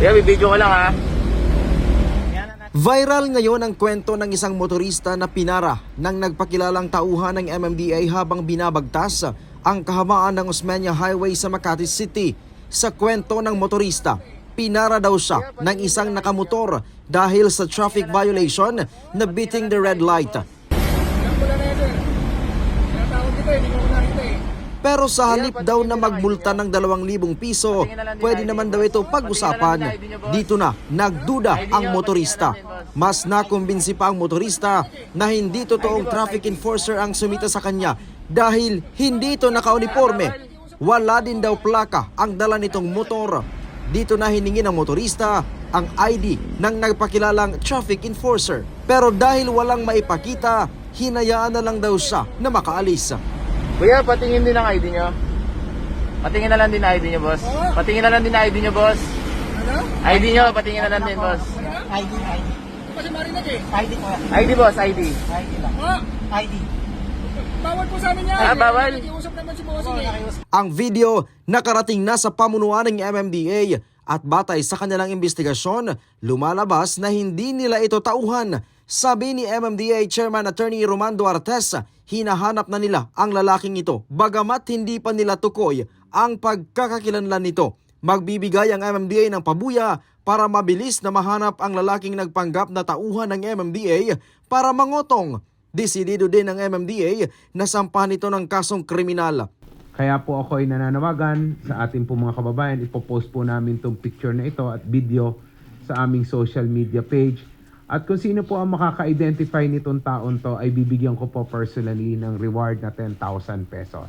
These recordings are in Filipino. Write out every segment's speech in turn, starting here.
Kuya, bibidyo ko lang ha. Viral ngayon ang kwento ng isang motorista na pinara ng nagpakilalang tauhan ng MMDA habang binabagtas ang kahamaan ng Osmeña Highway sa Makati City. Sa kwento ng motorista, pinara daw siya ng isang nakamotor dahil sa traffic violation na beating the red light. Pero sa halip daw na magmulta ng 2,000 piso, pwede naman daw ito pag-usapan. Dito na, nagduda ang motorista. Mas nakumbinsi pa ang motorista na hindi totoong traffic enforcer ang sumita sa kanya dahil hindi ito naka-uniforme. Wala din daw plaka ang dala nitong motor. Dito na hiningi ng motorista ang ID ng nagpakilalang traffic enforcer. Pero dahil walang maipakita, hinayaan na lang daw siya na makaalis. Kuya, patingin din ang ID nyo. Patingin na lang din ang ID nyo, boss. Patingin na lang din ang ID nyo, boss. Ano? ID nyo, patingin na lang din, boss. ID, ID. Kasi marinig eh. ID ko. ID, boss, ID. ID lang. ID. bawal po sa amin yan. Ah, bawal? Nakiusap naman si bossing eh. Ang video nakarating na sa pamunuan ng MMDA at batay sa kanilang investigasyon, lumalabas na hindi nila ito tauhan. Sabi ni MMDA Chairman Attorney Romando Artes, hinahanap na nila ang lalaking ito bagamat hindi pa nila tukoy ang pagkakakilanlan nito. Magbibigay ang MMDA ng pabuya para mabilis na mahanap ang lalaking nagpanggap na tauhan ng MMDA para mangotong. Desidido din ng MMDA na sampahan ito ng kasong kriminal. Kaya po ako ay nananawagan sa ating po mga kababayan. Ipopost po namin itong picture na ito at video sa aming social media page. At kung sino po ang makaka-identify nitong taon to ay bibigyan ko po personally ng reward na 10,000 pesos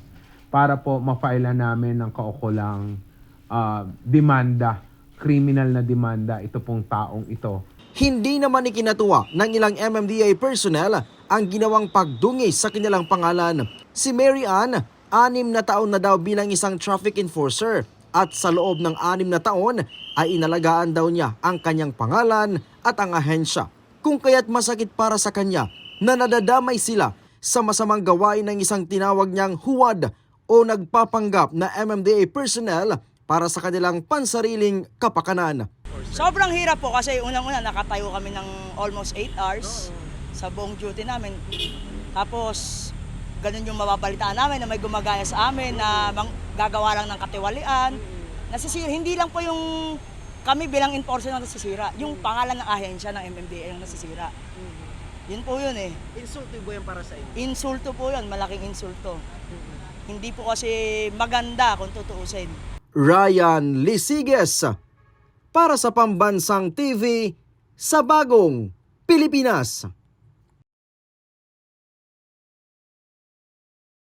para po ma-file namin ng kaukulang ah, demanda, criminal na demanda ito pong taong ito. Hindi naman ikinatuwa ng ilang MMDA personnel ang ginawang pagdungis sa kanilang pangalan. Si Mary Ann, anim na taon na daw bilang isang traffic enforcer at sa loob ng anim na taon ay inalagaan daw niya ang kanyang pangalan at ang ahensya. Kung kaya't masakit para sa kanya na nadadamay sila sa masamang gawain ng isang tinawag niyang huwad o nagpapanggap na MMDA personnel para sa kanilang pansariling kapakanan. Sobrang hirap po kasi unang-una nakatayo kami ng almost 8 hours sa buong duty namin. Tapos ganun yung mababalitaan namin na may gumagaya sa amin na gagawa lang ng katiwalian. Nasisira, hindi lang po yung kami bilang enforcer na nasisira, yung pangalan ng ahensya ng MMDA yung nasisira. Yun po yun eh. Insulto ba yan para sa inyo? Insulto po yun, malaking insulto. Hindi po kasi maganda kung tutuusin. Ryan Lisiges para sa Pambansang TV sa Bagong Pilipinas.